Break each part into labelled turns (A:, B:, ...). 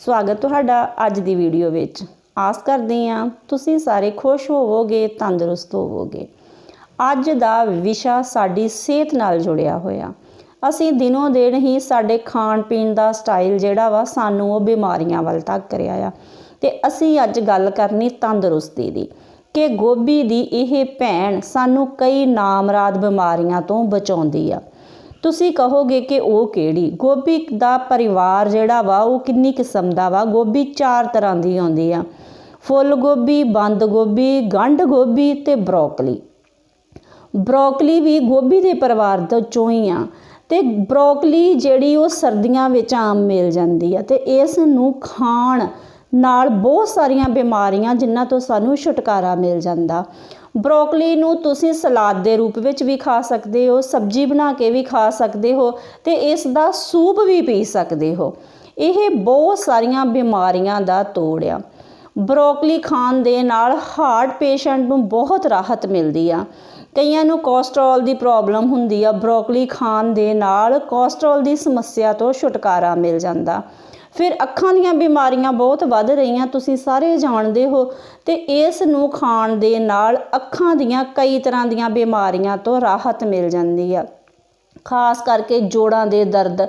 A: ਸਵਾਗਤ ਤੁਹਾਡਾ ਅੱਜ ਦੀ ਵੀਡੀਓ ਵਿੱਚ। ਆਸ ਕਰਦੇ ਹਾਂ ਤੁਸੀਂ ਸਾਰੇ ਖੁਸ਼ ਹੋਵੋਗੇ, ਤੰਦਰੁਸਤ ਹੋਵੋਗੇ। ਅੱਜ ਦਾ ਵਿਸ਼ਾ ਸਾਡੀ ਸਿਹਤ ਨਾਲ ਜੁੜਿਆ ਹੋਇਆ। ਅਸੀਂ ਦਿਨੋਂ ਦਿਨ ਹੀ ਸਾਡੇ ਖਾਣ ਪੀਣ ਦਾ ਸਟਾਈਲ ਜਿਹੜਾ ਵਾ ਸਾਨੂੰ ਉਹ ਬਿਮਾਰੀਆਂ ਵੱਲ ਧੱਕ ਰਿਹਾ ਆ। ਤੇ ਅਸੀਂ ਅੱਜ ਗੱਲ ਕਰਨੀ ਤੰਦਰੁਸਤੀ ਦੀ, ਕਿ ਗੋਭੀ ਦੀ ਇਹ ਭੈਣ ਸਾਨੂੰ ਕਈ ਨਾਮਰਾਦ ਬਿਮਾਰੀਆਂ ਤੋਂ ਬਚਾਉਂਦੀ ਆ। ਤੁਸੀਂ ਕਹੋਗੇ ਕਿ ਉਹ ਕਿਹੜੀ? ਗੋਭੀ ਦਾ ਪਰਿਵਾਰ ਜਿਹੜਾ ਵਾ, ਉਹ ਕਿੰਨੀ ਕਿਸਮ ਦਾ ਵਾ? ਗੋਭੀ ਚਾਰ ਤਰ੍ਹਾਂ ਦੀ ਆਉਂਦੀ ਆ। ਫੁੱਲ ਗੋਭੀ, ਬੰਦ ਗੋਭੀ, ਗੰਢ ਗੋਭੀ ਤੇ ਬਰੋਕਲੀ। ਬਰੋਕਲੀ ਵੀ ਗੋਭੀ ਦੇ ਪਰਿਵਾਰ ਤੋਂ ਚੋਂ ਹੀ ਆ। ਤੇ ਬਰੋਕਲੀ ਜਿਹੜੀ ਉਹ ਸਰਦੀਆਂ ਵਿੱਚ ਆਮ ਮਿਲ ਜਾਂਦੀ ਆ ਤੇ ਇਸ ਨੂੰ ਖਾਣ ਨਾਲ ਬਹੁਤ ਸਾਰੀਆਂ ਬਿਮਾਰੀਆਂ ਜਿਨ੍ਹਾਂ ਤੋਂ ਸਾਨੂੰ ਛੁਟਕਾਰਾ ਮਿਲ ਜਾਂਦਾ। ਬਰੋਕਲੀ ਨੂੰ ਤੁਸੀਂ ਸਲਾਦ ਦੇ ਰੂਪ ਵਿੱਚ ਵੀ ਖਾ ਸਕਦੇ ਹੋ, ਸਬਜ਼ੀ ਬਣਾ ਕੇ ਵੀ ਖਾ ਸਕਦੇ ਹੋ ਤੇ ਇਸ ਦਾ ਸੂਪ ਵੀ ਪੀ ਸਕਦੇ ਹੋ। ਇਹ ਬਹੁਤ ਸਾਰੀਆਂ ਬਿਮਾਰੀਆਂ ਦਾ ਤੋੜ ਆ। ਬਰੋਕਲੀ ਖਾਣ ਦੇ ਨਾਲ ਹਾਰਟ ਪੇਸ਼ੈਂਟ ਨੂੰ ਬਹੁਤ ਰਾਹਤ ਮਿਲਦੀ ਆ। ਕਈਆਂ ਨੂੰ ਕੋਲੇਸਟ੍ਰੋਲ ਦੀ ਪ੍ਰੋਬਲਮ ਹੁੰਦੀ ਆ। ਬਰੋਕਲੀ ਖਾਣ ਦੇ ਨਾਲ ਕੋਲੇਸਟ੍ਰੋਲ ਦੀ ਸਮੱਸਿਆ ਤੋਂ ਛੁਟਕਾਰਾ ਮਿਲ ਜਾਂਦਾ। ਫਿਰ ਅੱਖਾਂ ਦੀਆਂ ਬਿਮਾਰੀਆਂ ਬਹੁਤ ਵੱਧ ਰਹੀਆਂ, ਤੁਸੀਂ ਸਾਰੇ ਜਾਣਦੇ ਹੋ। ਤੇ ਇਸ ਨੂੰ ਖਾਣ ਦੇ ਨਾਲ ਅੱਖਾਂ ਦੀਆਂ ਕਈ ਤਰ੍ਹਾਂ ਦੀਆਂ ਬਿਮਾਰੀਆਂ ਤੋਂ ਰਾਹਤ ਮਿਲ ਜਾਂਦੀ ਆ। ਖਾਸ ਕਰਕੇ ਜੋੜਾਂ ਦੇ ਦਰਦ,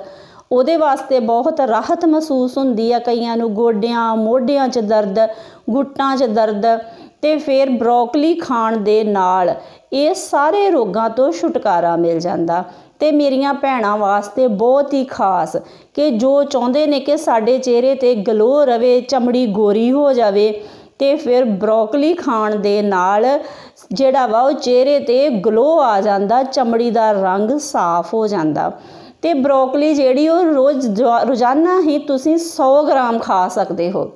A: ਉਹਦੇ ਵਾਸਤੇ ਬਹੁਤ ਰਾਹਤ ਮਹਿਸੂਸ ਹੁੰਦੀ ਆ ਕਈਆਂ ਨੂੰ, ਗੋਡਿਆਂ, ਮੋਢਿਆਂ 'ਚ ਦਰਦ, ਗੁੱਟਾਂ 'ਚ ਦਰਦ। ਤੇ ਫਿਰ ਬਰੋਕਲੀ ਖਾਣ ਦੇ ਨਾਲ ਇਹ ਸਾਰੇ ਰੋਗਾਂ ਤੋਂ ਛੁਟਕਾਰਾ ਮਿਲ ਜਾਂਦਾ। ਤੇ ਮੇਰੀਆਂ ਭੈਣਾਂ ਵਾਸਤੇ ਬਹੁਤ ਹੀ ਖਾਸ ਕਿ ਜੋ ਚਾਹੁੰਦੇ ਨੇ ਕਿ ਸਾਡੇ ਚਿਹਰੇ ਤੇ ਗਲੋ ਰਵੇ, ਚਮੜੀ ਗੋਰੀ ਹੋ ਜਾਵੇ, ਤੇ ਫਿਰ ਬਰੋਕਲੀ ਖਾਣ ਦੇ ਨਾਲ ਜਿਹੜਾ ਵਾ ਉਹ ਚਿਹਰੇ ਤੇ ਗਲੋ ਆ ਜਾਂਦਾ, ਚਮੜੀ ਦਾ ਰੰਗ ਸਾਫ਼ ਹੋ ਜਾਂਦਾ। ਤੇ ਬਰੋਕਲੀ ਜਿਹੜੀ ਉਹ ਰੋਜ਼ ਰੋਜ਼ਾਨਾ ਹੀ ਤੁਸੀਂ 100 ਗ੍ਰਾਮ ਖਾ ਸਕਦੇ ਹੋ।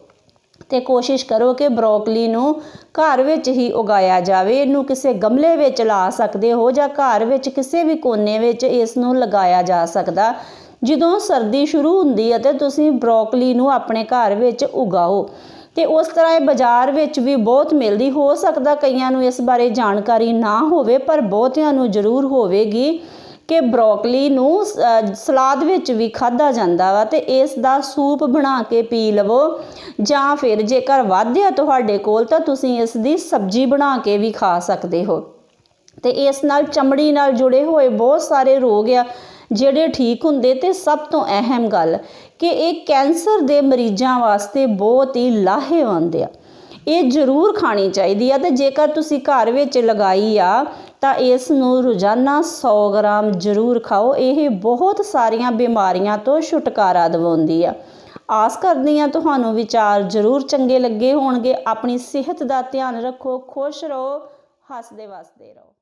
A: ਤੇ ਕੋਸ਼ਿਸ਼ ਕਰੋ ਕਿ ਬਰੋਕਲੀ ਨੂੰ ਘਰ ਵਿੱਚ ਹੀ ਉਗਾਇਆ ਜਾਵੇ। ਇਹਨੂੰ ਕਿਸੇ ਗਮਲੇ ਵਿੱਚ ਲਾ ਸਕਦੇ ਹੋ ਜਾਂ ਘਰ ਵਿੱਚ ਕਿਸੇ ਵੀ ਕੋਨੇ ਵਿੱਚ ਇਸ ਨੂੰ ਲਗਾਇਆ ਜਾ ਸਕਦਾ। ਜਦੋਂ ਸਰਦੀ ਸ਼ੁਰੂ ਹੁੰਦੀ ਹੈ ਤੇ ਤੁਸੀਂ ਬਰੋਕਲੀ ਨੂੰ ਆਪਣੇ ਘਰ ਵਿੱਚ ਉਗਾਓ ਤੇ ਉਸ ਤਰ੍ਹਾਂ ਇਹ ਬਾਜ਼ਾਰ ਵਿੱਚ ਵੀ ਬਹੁਤ ਮਿਲਦੀ। ਹੋ ਸਕਦਾ ਕਈਆਂ ਨੂੰ ਇਸ ਬਾਰੇ ਜਾਣਕਾਰੀ ਨਾ ਹੋਵੇ, ਪਰ ਬਹੁਤਿਆਂ ਨੂੰ ਜ਼ਰੂਰ ਹੋਵੇਗੀ। ਕਿ ਬਰੋਕਲੀ ਨੂੰ ਸਲਾਦ ਵਿੱਚ ਵੀ ਖਾਧਾ ਜਾਂਦਾ ਵਾ ਤੇ ਇਸ ਦਾ ਸੂਪ ਬਣਾ ਕੇ ਪੀ ਲਵੋ। ਜਾਂ ਫਿਰ ਜੇਕਰ ਵਾਧਿਆ ਤੁਹਾਡੇ ਕੋਲ ਤਾਂ ਤੁਸੀਂ ਇਸ ਦੀ ਸਬਜ਼ੀ ਬਣਾ ਕੇ ਵੀ ਖਾ ਸਕਦੇ ਹੋ। ਤੇ ਇਸ ਨਾਲ ਚਮੜੀ ਨਾਲ ਜੁੜੇ ਹੋਏ ਬਹੁਤ ਸਾਰੇ ਰੋਗ ਆ ਜਿਹੜੇ ਠੀਕ ਹੁੰਦੇ ਤੇ ਸਭ ਤੋਂ ਅਹਿਮ ਗੱਲ ਕਿ ਇਹ ਕੈਂਸਰ ਦੇ ਮਰੀਜ਼ਾਂ ਵਾਸਤੇ ਬਹੁਤ ਹੀ ਲਾਹੇਵੰਦ ਆ। ਇਹ ਜ਼ਰੂਰ ਖਾਣੀ ਚਾਹੀਦੀ ਆ ਤੇ ਜੇਕਰ ਤੁਸੀਂ ਘਰ ਵਿੱਚ ਲਗਾਈ ਆ, ਤਾਂ ਇਸ ਨੂੰ ਰੋਜ਼ਾਨਾ 100 ਗ੍ਰਾਮ ਜ਼ਰੂਰ ਖਾਓ। ਇਹ ਬਹੁਤ ਸਾਰੀਆਂ ਬਿਮਾਰੀਆਂ ਤੋਂ ਛੁਟਕਾਰਾ ਦਿਵਾਉਂਦੀ ਆ। ਆਸ ਕਰਦੀ ਆ ਤੁਹਾਨੂੰ ਵਿਚਾਰ ਜ਼ਰੂਰ ਚੰਗੇ ਲੱਗੇ ਹੋਣਗੇ। ਆਪਣੀ ਸਿਹਤ ਦਾ ਧਿਆਨ ਰੱਖੋ, ਖੁਸ਼ ਰਹੋ, ਹੱਸਦੇ ਵਸਦੇ ਰਹੋ।